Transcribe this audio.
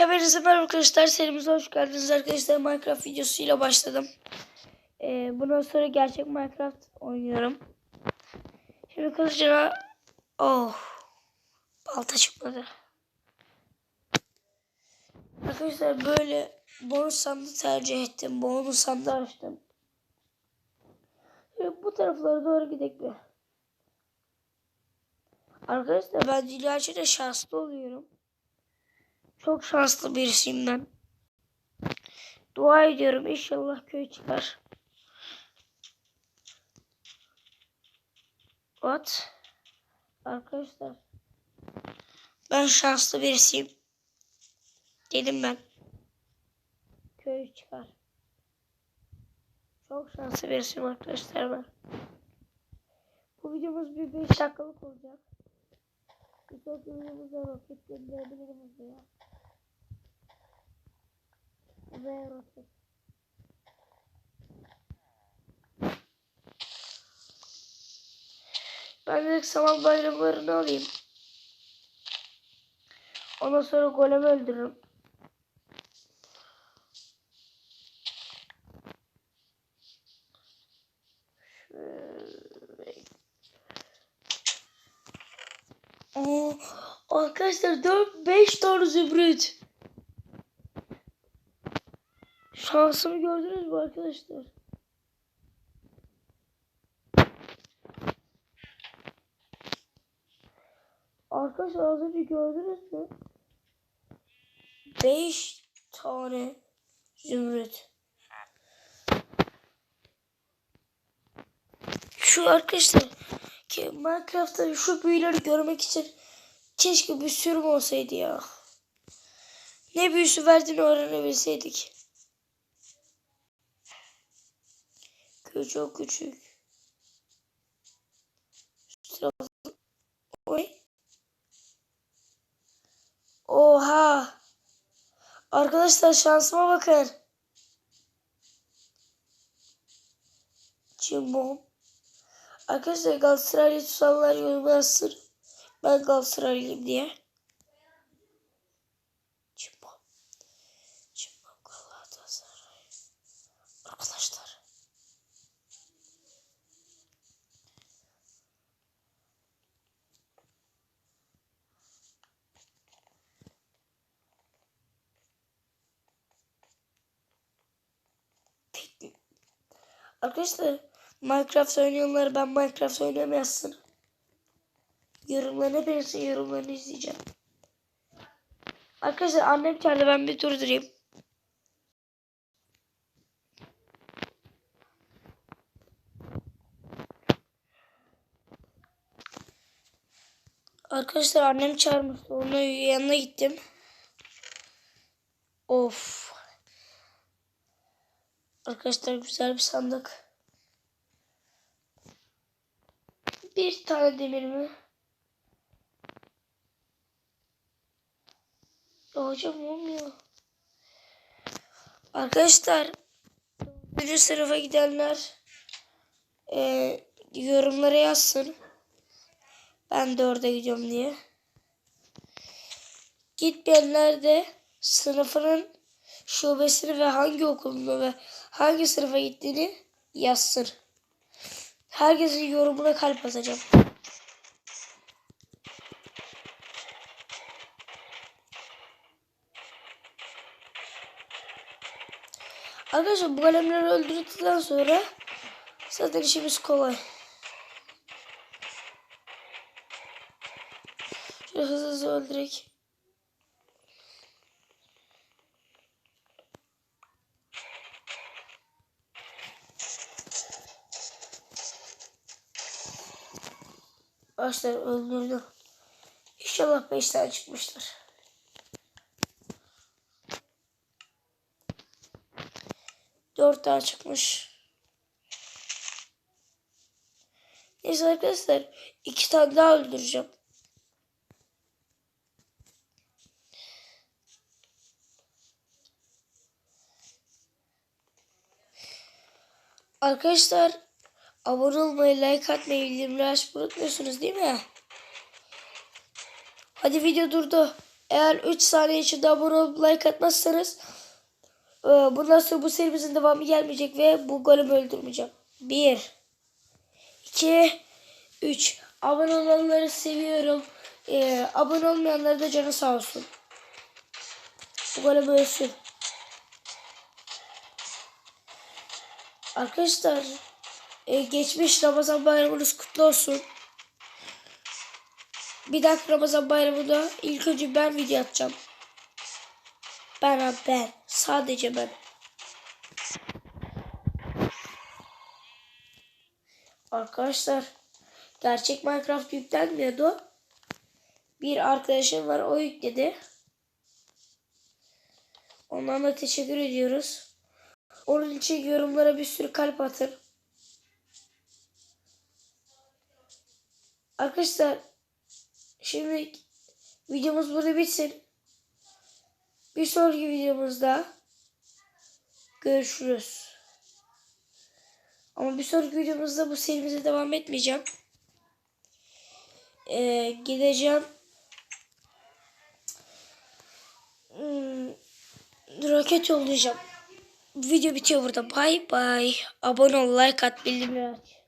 Hepinize merhaba arkadaşlar. Serimize hoş geldiniz arkadaşlar. Minecraft videosuyla başladım. Ee, bundan sonra gerçek Minecraft oynuyorum. Şimdi kılıcına... Oh. Balta çıkmadı. Arkadaşlar böyle bonus sandığı tercih ettim. Bonus sandığı açtım. Şimdi bu taraflara doğru gidelim. Arkadaşlar ben gerçekten şanslı oluyorum. Çok şanslı birisiyim ben. Dua ediyorum inşallah köy çıkar. What? Arkadaşlar. Ben şanslı birisiyim. Dedim ben. Köy çıkar. Çok şanslı birisiyim arkadaşlar ben. Bu videomuz bir 5 dakikalık olacak. Bir sonraki videomuzda roket gönderebilirim buraya. Ve. Ben de saman bayramlarını alayım. Ondan sonra golemi öldürürüm. Aa, arkadaşlar 4 5 tane zümrüt. Şansımı gördünüz mü arkadaşlar? Arkadaşlar az önce gördünüz mü? 5 tane zümrüt. Şu arkadaşlar ki Minecraft'ta şu büyüleri görmek için keşke bir sürüm olsaydı ya. Ne büyüsü verdiğini öğrenebilseydik. Köy çok küçük. Oy. Oha. Arkadaşlar şansıma bakın. Cimbom. Arkadaşlar Galatasaraylı tutanlar yoruma yazsın. Ben Galatasaraylıyım diye. Cimbom. Cimbom Galatasaray. Arkadaşlar. Arkadaşlar Minecraft oynayanlar ben Minecraft oynuyorum yazsın. Yorumlarına birisi yorumlarını izleyeceğim. Arkadaşlar annem çağırdı ben bir durdurayım. Arkadaşlar annem çağırmıştı. Onun yanına gittim. Of. Arkadaşlar güzel bir sandık. Bir tane demir mi? Ya hocam olmuyor. Arkadaşlar birinci sınıfa gidenler e, yorumlara yazsın. Ben de orada gidiyorum diye. Gitmeyenler de sınıfının şubesini ve hangi okulunu ve hangi sınıfa gittiğini yazsın. Herkesin yorumuna kalp atacağım. Arkadaşlar bu kalemleri öldürdükten sonra zaten işimiz kolay. Şöyle hızlı hızlı öldürek. Arkadaşlar öldürdüm. İnşallah 5 tane çıkmıştır. Dört tane çıkmış. Neyse arkadaşlar iki tane daha öldüreceğim. Arkadaşlar abone olmayı, like atmayı, bildirimleri açmayı unutmuyorsunuz değil mi? Hadi video durdu. Eğer 3 saniye içinde abone olup like atmazsanız e, bundan sonra bu serimizin devamı gelmeyecek ve bu golümü öldürmeyeceğim. 1 2 3 Abone olanları seviyorum. E, abone olmayanları da canı sağ olsun. Bu golüm ölsün. Arkadaşlar e, geçmiş Ramazan bayramınız kutlu olsun. Bir dahaki Ramazan bayramında ilk önce ben video atacağım. Ben ben. Sadece ben. Arkadaşlar gerçek Minecraft yüklenmiyordu. Bir arkadaşım var o yükledi. Ondan da teşekkür ediyoruz. Onun için yorumlara bir sürü kalp atın. Arkadaşlar şimdi videomuz burada bitsin. Bir sonraki videomuzda görüşürüz. Ama bir sonraki videomuzda bu serimize devam etmeyeceğim. Ee, gideceğim. Hmm, roket yollayacağım. Video bitiyor burada. Bay bay. Abone ol, like at, bildirimleri aç.